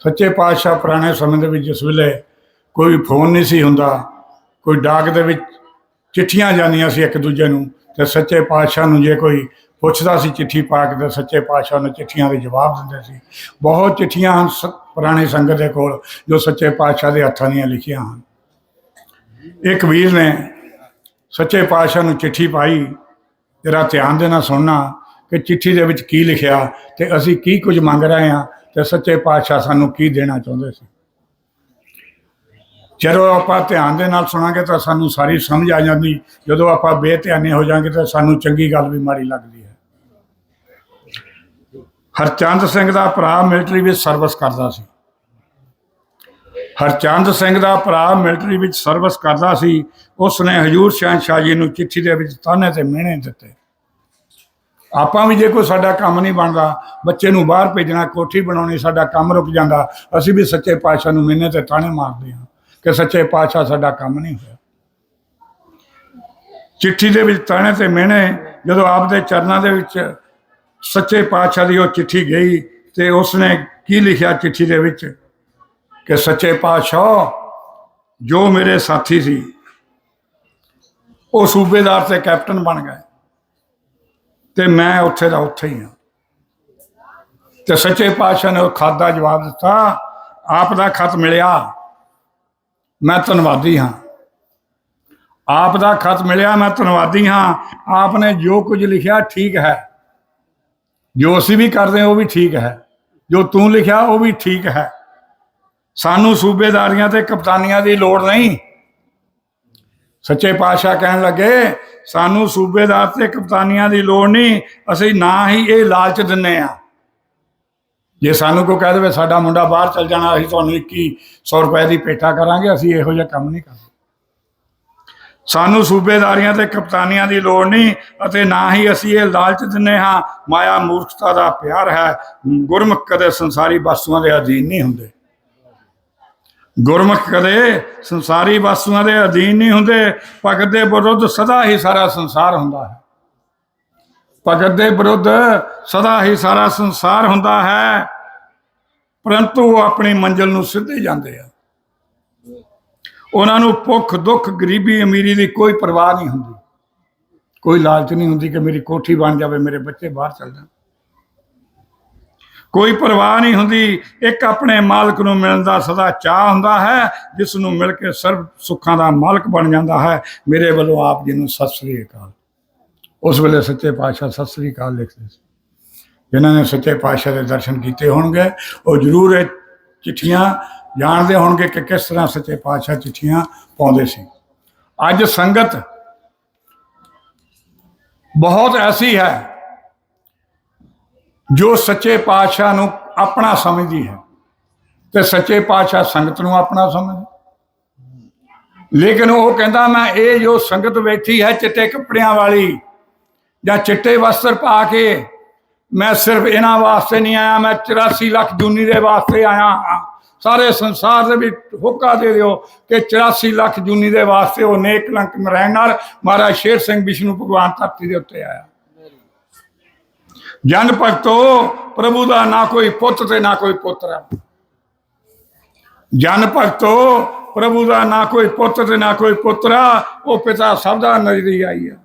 ਸੱਚੇ ਪਾਤਸ਼ਾਹ ਪੁਰਾਣੇ ਸਮੇਂ ਦੇ ਵਿੱਚ ਜਿਸ ਵੇਲੇ ਕੋਈ ਫੋਨ ਨਹੀਂ ਸੀ ਹੁੰਦਾ, ਕੋਈ ਡਾਕ ਦੇ ਵਿੱਚ ਚਿੱਠੀਆਂ ਜਾਂਦੀਆਂ ਸੀ ਇੱਕ ਦੂਜੇ ਨੂੰ, ਤੇ ਸੱਚੇ ਪਾਤਸ਼ਾਹ ਨੂੰ ਜੇ ਕੋਈ ਪੁੱਛਦਾ ਸੀ ਚਿੱਠੀ ਪਾ ਕੇ, ਤੇ ਸੱਚੇ ਪਾਤਸ਼ਾਹ ਨੂੰ ਚਿੱਠੀਆਂ ਦੇ ਜਵਾਬ ਦਿੰਦੇ ਸੀ। ਬਹੁਤ ਚਿੱਠੀਆਂ ਹਨ ਸ- ਪੁਰਾਣੀ ਸੰਗਤ ਦੇ ਕੋਲ, ਜੋ ਸੱਚੇ ਪਾਤਸ਼ਾਹ ਦੇ ਹੱਥਾਂ ਦੀਆਂ ਲਿਖੀਆਂ ਹਨ। ਇੱਕ ਵੀਰ ਨੇ ਸੱਚੇ ਪਾਤਸ਼ਾਹ ਨੂੰ ਚਿੱਠੀ ਪਾਈ ਤੇਰਾ ਧਿਆਨ ਦੇਣਾ, ਸੁਣਨਾ ਕਿ ਚਿੱਠੀ ਦੇ ਵਿੱਚ ਕੀ ਲਿਖਿਆ ਤੇ ਅਸੀਂ ਕੀ ਕੁਝ ਮੰਗ ਰਹੇ ਹਾਂ ਤੇ ਸੱਚੇ ਪਾਤਸ਼ਾਹ ਸਾਨੂੰ ਕੀ ਦੇਣਾ ਚਾਹੁੰਦੇ ਸੀ। ਜਦੋਂ ਆਪਾਂ ਧਿਆਨ ਦੇ ਨਾਲ ਸੁਣਾਂਗੇ ਤਾਂ ਸਾਨੂੰ ਸਾਰੀ ਸਮਝ ਆ ਜਾਂਦੀ। ਜਦੋਂ ਆਪਾਂ ਬੇਧਿਆਨੇ ਹੋ ਜਾਾਂਗੇ ਤਾਂ ਸਾਨੂੰ ਚੰਗੀ ਗੱਲ ਵੀ ਮਾੜੀ ਲੱਗਦੀ ਹੈ। ਹਰਚੰਦ ਸਿੰਘ ਦਾ ਭਰਾ ਮਿਲਟਰੀ ਵਿੱਚ ਸਰਵਿਸ ਕਰਦਾ ਸੀ। ਹਰਚੰਦ ਸਿੰਘ ਦਾ ਭਰਾ ਮਿਲਟਰੀ ਵਿੱਚ ਸਰਵਿਸ ਕਰਦਾ ਸੀ। ਉਸ ਨੇ ਹਜੂਰ ਸ਼ਹਿਨਸ਼ਾਹ ਜੀ ਨੂੰ ਚਿੱਠੀ ਦੇ ਵਿੱਚ ਤਾਨੇ ਤੇ ਮਿਹਣੇ ਦਿੱਤੇ। ਆਪਾਂ ਵੀ ਜੇ ਕੋਈ ਸਾਡਾ ਕੰਮ ਨਹੀਂ ਬਣਦਾ, ਬੱਚੇ ਨੂੰ ਬਾਹਰ ਭੇਜਣਾ, ਕੋਠੀ ਬਣਾਉਣੀ, ਸਾਡਾ ਕੰਮ ਰੁਕ ਜਾਂਦਾ, ਅਸੀਂ ਵੀ ਸੱਚੇ ਪਾਤਸ਼ਾਹ ਨੂੰ ਮਿਹਨੇ ਤੇ ਤਾਣੇ ਮਾਰਦੇ ਹਾਂ ਕਿ ਸੱਚੇ ਪਾਤਸ਼ਾਹ ਸਾਡਾ ਕੰਮ ਨਹੀਂ ਹੋਇਆ। ਚਿੱਠੀ ਦੇ ਵਿੱਚ ਤਾਣੇ ਤੇ ਮਿਹਣੇ, ਜਦੋਂ ਆਪਦੇ ਚਰਨਾਂ ਦੇ ਵਿੱਚ ਸੱਚੇ ਪਾਤਸ਼ਾਹ ਦੀ ਉਹ ਚਿੱਠੀ ਗਈ ਤੇ ਉਸਨੇ ਕੀ ਲਿਖਿਆ ਚਿੱਠੀ ਦੇ ਵਿੱਚ? ਕਿ ਸੱਚੇ ਪਾਤਸ਼ਾਹ, ਜੋ ਮੇਰੇ ਸਾਥੀ ਸੀ, ਉਹ ਸੂਬੇਦਾਰ ਤੇ ਕੈਪਟਨ ਬਣ ਗਏ। ਤੇ ਮੈਂ ਉੱਥੇ ਦਾ ਉੱਥੇ ਹੀ ਹਾਂ। ਤੇ ਸੱਚੇ ਪਾਤਸ਼ਾਹ ਨੇ ਉਹ ਖਤ ਦਾ ਜਵਾਬ ਦਿੱਤਾ, ਆਪ ਦਾ ਖਤ ਮਿਲਿਆ, ਮੈਂ ਧੰਨਵਾਦੀ ਹਾਂ। ਆਪ ਦਾ ਖਤ ਮਿਲਿਆ, ਮੈਂ ਧੰਨਵਾਦੀ ਹਾਂ। ਆਪ ਨੇ ਜੋ ਕੁਝ ਲਿਖਿਆ ਠੀਕ ਹੈ। ਜੋ ਅਸੀਂ ਵੀ ਕਰਦੇ ਹਾਂ, ਉਹ ਵੀ ਠੀਕ ਹੈ। ਜੋ ਤੂੰ ਲਿਖਿਆ, ਉਹ ਵੀ ਠੀਕ ਹੈ। ਸਾਨੂੰ ਸੂਬੇਦਾਰੀਆਂ ਤੇ ਕਪਤਾਨੀਆਂ ਦੀ ਲੋੜ ਨਹੀਂ। ਸੱਚੇ ਪਾਤਸ਼ਾਹ ਕਹਿਣ ਲੱਗੇ, ਸਾਨੂੰ ਸੂਬੇਦਾਰ ਤੇ ਕਪਤਾਨੀਆਂ ਦੀ ਲੋੜ ਨਹੀਂ, ਅਸੀਂ ਨਾ ਹੀ ਇਹ ਲਾਲਚ ਦਿੰਨੇ ਆ। ਜੇ ਸਾਨੂੰ ਕੋਈ ਕਹਿ ਦੇਵੇ, ਸਾਡਾ ਮੁੰਡਾ ਬਾਹਰ ਚਲ ਜਾਣਾ, ਅਸੀਂ ਤੁਹਾਨੂੰ 2100 ਰੁਪਏ ਦੀ ਪੇਠਾ ਕਰਾਂਗੇ, ਅਸੀਂ ਇਹੋ ਜਿਹਾ ਕੰਮ ਨਹੀਂ ਕਰਦੇ। ਸਾਨੂੰ ਸੂਬੇਦਾਰੀਆਂ ਤੇ ਕਪਤਾਨੀਆਂ ਦੀ ਲੋੜ ਨਹੀਂ ਅਤੇ ਨਾ ਹੀ ਅਸੀਂ ਇਹ ਲਾਲਚ ਦਿੰਨੇ ਹਾਂ ਮਾਇਆ ਮੂਰਖਤਾ ਦਾ ਪਿਆਰ ਹੈ, ਗੁਰਮੁਖ ਕਦੇ ਸੰਸਾਰੀ ਵਸਤੂਆਂ ਦੇ ਅਧੀਨ ਨਹੀਂ ਹੁੰਦੇ। ਗੁਰਮੁਖ ਕਦੇ ਸੰਸਾਰੀ ਵਸਤੂਆਂ ਦੇ ਅਧੀਨ ਨਹੀਂ ਹੁੰਦੇ। ਭਗਤ ਦੇ ਵਿਰੁੱਧ ਸਦਾ ਹੀ ਸਾਰਾ ਸੰਸਾਰ ਹੁੰਦਾ ਹੈ। ਭਗਤ ਦੇ ਵਿਰੁੱਧ ਸਦਾ ਹੀ ਸਾਰਾ ਸੰਸਾਰ ਹੁੰਦਾ ਹੈ। ਪਰੰਤੂ ਉਹ ਆਪਣੀ ਮੰਜ਼ਿਲ ਨੂੰ ਸਿੱਧੇ ਜਾਂਦੇ ਆ। ਉਹਨਾਂ ਨੂੰ ਭੁੱਖ, ਦੁੱਖ, ਗਰੀਬੀ, ਅਮੀਰੀ ਦੀ ਕੋਈ ਪਰਵਾਹ ਨਹੀਂ ਹੁੰਦੀ। ਕੋਈ ਲਾਲਚ ਨਹੀਂ ਹੁੰਦੀ ਕਿ ਮੇਰੀ ਕੋਠੀ ਬਣ ਜਾਵੇ, ਮੇਰੇ ਬੱਚੇ ਬਾਹਰ ਚਲ ਜਾਣ। ਕੋਈ ਪਰਵਾਹ ਨਹੀਂ ਹੁੰਦੀ। ਇੱਕ ਆਪਣੇ ਮਾਲਕ ਨੂੰ ਮਿਲਣ ਦਾ ਸਦਾ ਚਾਹ ਹੁੰਦਾ ਹੈ, ਜਿਸ ਨੂੰ ਮਿਲ ਕੇ ਸਰਬ ਸੁੱਖਾਂ ਦਾ ਮਾਲਕ ਬਣ ਜਾਂਦਾ ਹੈ। ਮੇਰੇ ਵੱਲੋਂ ਆਪ ਜੀ ਨੂੰ ਸਤਿ ਸ੍ਰੀ ਅਕਾਲ। ਉਸ ਵੇਲੇ ਸੱਚੇ ਪਾਤਸ਼ਾਹ ਸਤਿ ਸ੍ਰੀ ਅਕਾਲ ਲਿਖਦੇ ਸੀ। ਜਿਨ੍ਹਾਂ ਨੇ ਸੱਚੇ ਪਾਤਸ਼ਾਹ ਦੇ ਦਰਸ਼ਨ ਕੀਤੇ ਹੋਣਗੇ, ਉਹ ਜ਼ਰੂਰ ਇਹ ਚਿੱਠੀਆਂ ਜਾਣਦੇ ਹੋਣਗੇ ਕਿ ਕਿਸ ਤਰ੍ਹਾਂ ਸੱਚੇ ਪਾਤਸ਼ਾਹ ਚਿੱਠੀਆਂ ਪਾਉਂਦੇ ਸੀ। ਅੱਜ ਸੰਗਤ ਬਹੁਤ ਐਸੀ ਹੈ ਜੋ ਸੱਚੇ ਪਾਤਸ਼ਾਹ ਨੂੰ ਆਪਣਾ ਸਮਝਦੀ ਹੈ, ਤੇ ਸੱਚੇ ਪਾਤਸ਼ਾਹ ਸੰਗਤ ਨੂੰ ਆਪਣਾ ਸਮਝ ਲੇਕਿਨ ਉਹ ਕਹਿੰਦਾ, ਮੈਂ ਇਹ ਜੋ ਸੰਗਤ ਬੈਠੀ ਹੈ, ਚਿੱਟੇ ਕੱਪੜਿਆਂ ਵਾਲੀ ਜਾਂ ਚਿੱਟੇ ਵਸਤਰ ਪਾ ਕੇ, ਮੈਂ ਸਿਰਫ ਇਹਨਾਂ ਵਾਸਤੇ ਨਹੀਂ ਆਇਆ, ਮੈਂ 84 ਲੱਖ ਜੂਨੀ ਦੇ ਵਾਸਤੇ ਆਇਆ ਹਾਂ। ਸਾਰੇ ਸੰਸਾਰ ਦੇ ਵਿੱਚ ਹੋਕਾ ਦੇ ਦਿਓ ਕਿ 84 ਲੱਖ ਜੂਨੀ ਦੇ ਵਾਸਤੇ ਉਹ ਨੇਕ ਲੰਕ ਰਹਿਣ ਨਾਲ ਮਹਾਰਾਜ ਸ਼ੇਰ ਸਿੰਘ ਵਿਸ਼ਨੂੰ ਭਗਵਾਨ ਧਰਤੀ ਦੇ ਉੱਤੇ ਆਇਆ। ਜਨ ਭਗਤੋ ਪ੍ਰਭੂ ਦਾ ਨਾ ਕੋਈ ਪੁੱਤ ਤੇ ਨਾ ਕੋਈ ਪੁੱਤਰ ਜਨ ਭਗਤੋ ਪ੍ਰਭੂ ਦਾ ਨਾ ਕੋਈ ਪੁੱਤ ਤੇ ਨਾ ਕੋਈ ਪੁੱਤਰਾ ਉਹ ਪਿਤਾ ਸਭ ਦਾ ਨਜ਼ਰੀ ਆਈ ਹੈ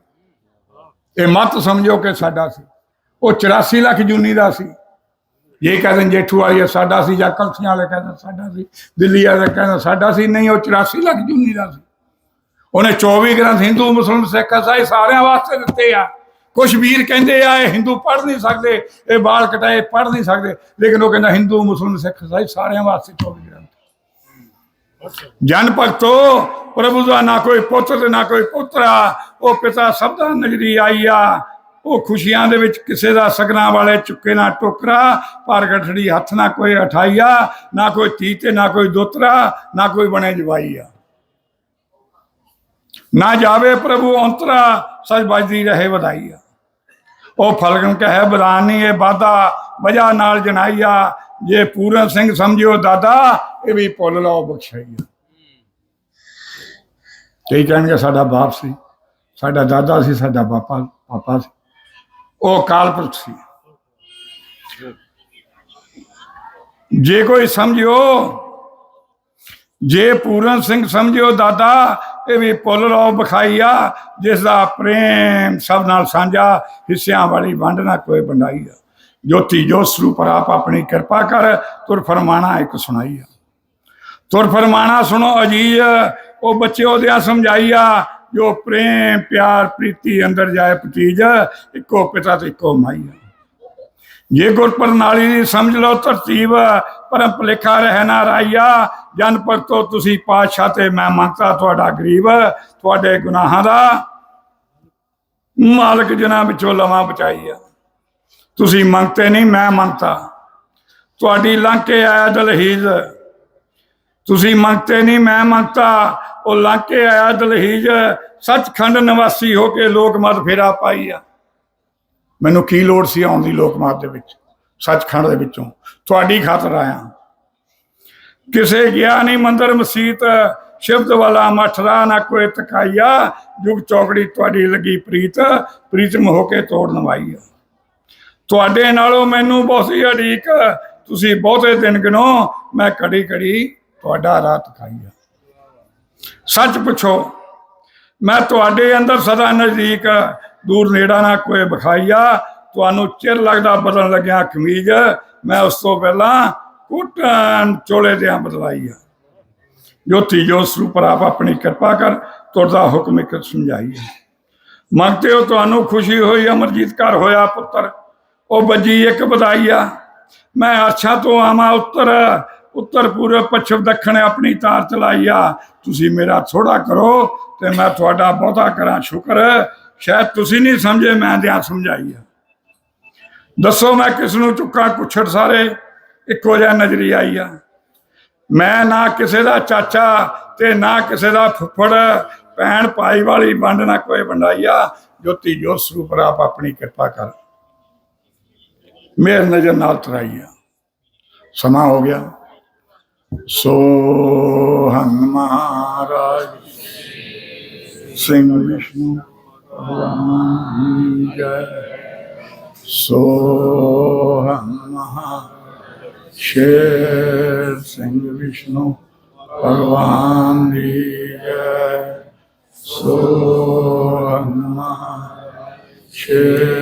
ਇਹ ਮਤ ਸਮਝੋ ਕਿ ਸਾਡਾ ਸੀ ਉਹ 84 ਲੱਖ ਜੂਨੀ ਦਾ ਸੀ ਇਹ ਕਹਿੰਦੇ ਜੇਠੂ ਵਾਲੀ ਸਾਡਾ ਸੀ ਜਾਂ ਕਲਸੀਆਂ ਵਾਲੇ ਕਹਿੰਦੇ ਸਾਡਾ ਸੀ ਦਿੱਲੀ ਵਾਲੇ ਕਹਿੰਦੇ ਸਾਡਾ ਸੀ ਨਹੀਂ ਉਹ 84 ਲੱਖ ਜੂਨੀ ਦਾ ਸੀ ਉਹਨੇ 24 ਗ੍ਰੰਥ ਹਿੰਦੂ ਮੁਸਲਮਾਨ ਸਿੱਖ ਇਸਾਈ ਸਾਰਿਆਂ ਵਾਸਤੇ ਦਿੱਤੇ ਆ ਕੁਝ ਵੀਰ ਕਹਿੰਦੇ ਆ, ਇਹ ਹਿੰਦੂ ਪੜ੍ਹ ਨਹੀਂ ਸਕਦੇ, ਇਹ ਬਾਲ ਕਟਾਏ ਪੜ੍ਹ ਨਹੀਂ ਸਕਦੇ। ਲੇਕਿਨ ਉਹ ਕਹਿੰਦਾ, ਹਿੰਦੂ, ਮੁਸਲਮਾਨ, ਸਿੱਖ ਇਸਾਈ ਸਾਰਿਆਂ ਵਾਸਤੇ 24 ਗ੍ਰੰਥ। ਜਨ ਭਗਤੋ, ਪ੍ਰਭੂ ਦਾ ਨਾ ਕੋਈ ਪੁੱਤ ਤੇ ਨਾ ਕੋਈ ਪੁੱਤਰਾ, ਉਹ ਪਿਤਾ ਸਭ ਦਾ ਨਜ਼ਰੀ ਆਈ ਆ ਉਹ ਖੁਸ਼ੀਆਂ ਦੇ ਵਿੱਚ ਕਿਸੇ ਦਾ ਸਗਨਾ ਵਾਲੇ ਚੁੱਕੇ ਨਾ ਟੋਕਰਾ ਪਰ ਹੱਥ ਨਾ ਕੋਈ ਉਠਾਈਆ, ਨਾ ਕੋਈ ਧੀ ਤੇ ਨਾ ਕੋਈ ਦੋਤਰਾ, ਨਾ ਕੋਈ ਬਣੇ ਜਵਾਈ ਆ ਨਾ ਜਾਵੇ ਪ੍ਰਭੂ ਅੰਤਰਾ ਸਜ ਵੱਜਦੀ ਰਹੇ ਵਧਾਈ ਆ ਉਹ ਫਲਗਨ ਕਹੇ ਬਦਾਨੀ ਇਹ ਵਾਦਾ ਵਜਾ ਨਾਲ ਜਨਾਈਆ ਜੇ ਪੂਰਨ ਸਿੰਘ ਸਮਝਿਓ ਦਾਦਾ, ਇਹ ਵੀ ਪੁੱਲ ਲਾਓ ਬਖਸ਼ਾਈਆ ਕਈ ਕਹਿਣਗੇ, ਸਾਡਾ ਬਾਪ ਸੀ, ਸਾਡਾ ਦਾਦਾ ਸੀ, ਸਾਡਾ ਪਾਪਾ ਪਾਪਾ ਸੀ। ਉਹ ਕਾਲਪੁਰਖ ਸੀ। ਜੇ ਕੋਈ ਸਮਝਿਓ, ਜੇ ਪੂਰਨ ਸਿੰਘ ਸਮਝਿਓ ਦਾਦਾ ਇਹ ਵੀ ਪੁੱਲ ਰੋ ਬਖਾਈਆ ਜਿਸ ਦਾ ਪ੍ਰੇਮ ਸਭ ਨਾਲ ਸਾਂਝਾ, ਹਿੱਸਿਆਂ ਵਾਲੀ ਵੰਡ ਨਾ ਕੋਈ ਵੰਡਾਈ ਜੋਤੀ ਜੋ ਸਰੂਪ ਆਪ ਆਪਣੀ ਕਿਰਪਾ ਕਰ, ਤੁਰ ਫਰਮਾਣਾ ਇੱਕ ਸੁਣਾਈ ਤੁਰ ਫਰਮਾਣਾ ਸੁਣੋ ਅਜੀਜ਼, ਉਹ ਬੱਚੇ ਉਹਦਿਆਂ ਸਮਝਾਈਆ ਜੋ ਪ੍ਰੇਮ, ਪਿਆਰ, ਪ੍ਰੀਤੀ ਅੰਦਰ ਜਾਏ ਭਤੀਜ, ਇੱਕੋ ਪਿਤਾ ਤੇ ਇੱਕੋ ਮਾਈ ਆ। ਜੇ ਗੁਰ ਪ੍ਰਣਾਲੀ ਦੀ ਸਮਝ ਲਓ, ਤਰਤੀਬ ਪਰਮ ਭੁਲੇਖਾ ਰਹਿਣਾ ਨਾ ਜਨ ਪਰ ਤੋਂ ਤੁਸੀਂ ਪਾਤਸ਼ਾਹ ਤੇ ਮੈਂ ਮੰਗਤਾ ਤੁਹਾਡਾ ਗਰੀਬ, ਤੁਹਾਡੇ ਗੁਨਾਹਾਂ ਦਾ ਮਾਲਕ ਜਨਾਂ ਵਿੱਚੋਂ ਲਵਾਂ ਬਚਾਈਆ ਤੁਸੀਂ ਮੰਗਤੇ ਨਹੀਂ, ਮੈਂ ਮੰਗਤਾ। ਤੁਹਾਡੀ ਲੰਘ ਕੇ ਆਇਆ ਦਲਹੀਜ਼। ਤੁਸੀਂ ਮੰਗਤੇ ਨਹੀਂ, ਮੈਂ ਮੰਗਤਾ। ਉਹ ਲੰਘ ਕੇ ਆਇਆ ਦਲਹੀਜ਼। ਸੱਚਖੰਡ ਨਿਵਾਸੀ ਹੋ ਕੇ ਲੋਕ ਮਤ ਫੇਰਾ ਪਾਈ ਆ। ਮੈਨੂੰ ਕੀ ਲੋੜ ਸੀ ਆਉਣ ਦੀ ਲੋਕ ਮਤ ਦੇ ਵਿੱਚ? ਸੱਚਖੰਡ ਦੇ ਵਿੱਚੋਂ। ਤੁਹਾਡੀ ਖਾਤਰ ਆਇਆ। ਕਿਸੇ ਗਿਆ ਨਹੀਂ ਮੰਦਰ ਮਸਜਿਦ ਸ਼ਬਦ ਵਾਲਾ ਮਠਰਾ ਨਾ ਕੋਈ ਤਕਾਈਆ ਜੁਗ ਚੌਕੜੀ ਤੁਹਾਡੀ ਲੱਗੀ ਪ੍ਰੀਤ ਪ੍ਰੀਤਮ ਹੋ ਕੇ ਤੋੜ ਨਵਾਈ। ਤੁਹਾਡੇ ਨਾਲੋਂ ਮੈਨੂੰ ਬਹੁਤੀ ਅੜੀਕ। ਤੁਸੀਂ ਬਹੁਤੇ ਦਿਨ ਗਿਨੋ ਮੈਂ ਕੜੀ ਕੜੀ ਤੁਹਾਡਾ ਰਾਤ ਖਾਈ ਸੱਚ ਪੁੱਛੋ, ਮੈਂ ਤੁਹਾਡੇ ਅੰਦਰ ਸਦਾ ਨਜ਼ਦੀਕ, ਦੂਰ ਨੇੜਾ ਨਾ ਕੋਈ ਵਿਖਾਈਆ ਤੁਹਾਨੂੰ ਚਿਰ ਲੱਗਦਾ ਬਦਲਣ ਲੱਗਿਆ ਕਮੀਜ਼, ਮੈਂ ਉਸ ਤੋਂ ਪਹਿਲਾਂ ਕੁੱਟਣ ਚੋਲੇ ਦਿਆਂ ਬਦਲਾਈ ਆ। ਜੋਤੀ ਜੋ ਸਰੂਪ ਆਪ ਆਪਣੀ ਕਿਰਪਾ ਕਰ ਤੁਰਦਾ ਹੁਕਮ ਇੱਕ ਸਮਝਾਈ ਆ। ਮੰਗਤੇ ਹੋ ਤੁਹਾਨੂੰ ਖੁਸ਼ੀ ਹੋਈ, ਅਮਰਜੀਤ ਘਰ ਹੋਇਆ ਪੁੱਤਰ। ਉਹ ਬੱਜੀ ਇੱਕ ਵਧਾਈ ਆ। ਮੈਂ ਅਰਸ਼ਾਂ ਤੋਂ ਆਵਾਂ, ਉੱਤਰ। ਉੱਤਰ ਪੂਰਬ ਪੱਛਮ ਦੱਖਣ ਆਪਣੀ ਤਾਰ ਚਲਾਈ ਆ। ਤੁਸੀਂ ਮੇਰਾ ਥੋੜਾ ਕਰੋ ਤੇ ਮੈਂ ਤੁਹਾਡਾ ਬਹੁਤਾ ਕਰਾਂ। ਸ਼ੁਕਰ। ਸ਼ਾਇਦ ਤੁਸੀਂ ਨਹੀਂ ਸਮਝੇ, ਮੈਂ ਦਿਆਂ ਸਮਝਾਈ ਦੱਸੋ ਮੈਂ ਕਿਸ ਨੂੰ ਚੁੱਕਾਂ ਕੁਛੜ ਸਾਰੇ? ਇੱਕੋ ਜਿਹਾ ਨਜ਼ਰੀ ਆਈ ਆ। ਮੈਂ ਨਾ ਕਿਸੇ ਦਾ ਚਾਚਾ ਤੇ ਨਾ ਕਿਸੇ ਦਾ ਫੁੱਫੜ। ਭੈਣ ਭਾਈ ਵਾਲੀ ਵੰਡ ਨਾ ਕੋਈ ਵੰਡਾਈਆ। ਜੋਤੀ ਜੋ ਸਰੂਪ ਆਪ ਆਪਣੀ ਕਿਰਪਾ ਕਰ। ਮੇਰ ਨਜ਼ਰ ਨਾਲ ਤਰਾਈਆ। ਸਮਾਂ ਹੋ ਗਿਆ। ਸੋ ਹੰ ਮਹਾਰਾਜ। ਸਿੰਘ ਵਿਸ਼ਨੂੰ, ਭਗਵਾਨ ਜੈ। ਸੋ ਹਨ ਮਹਾ ਸ਼ੇਰ ਸਿੰਘ ਵਿਸ਼ਨੂੰ ਭਗਵਾਨ ਦੀ ਜੈ। ਸੋ ਮਹਾ ਸ਼ੇਰ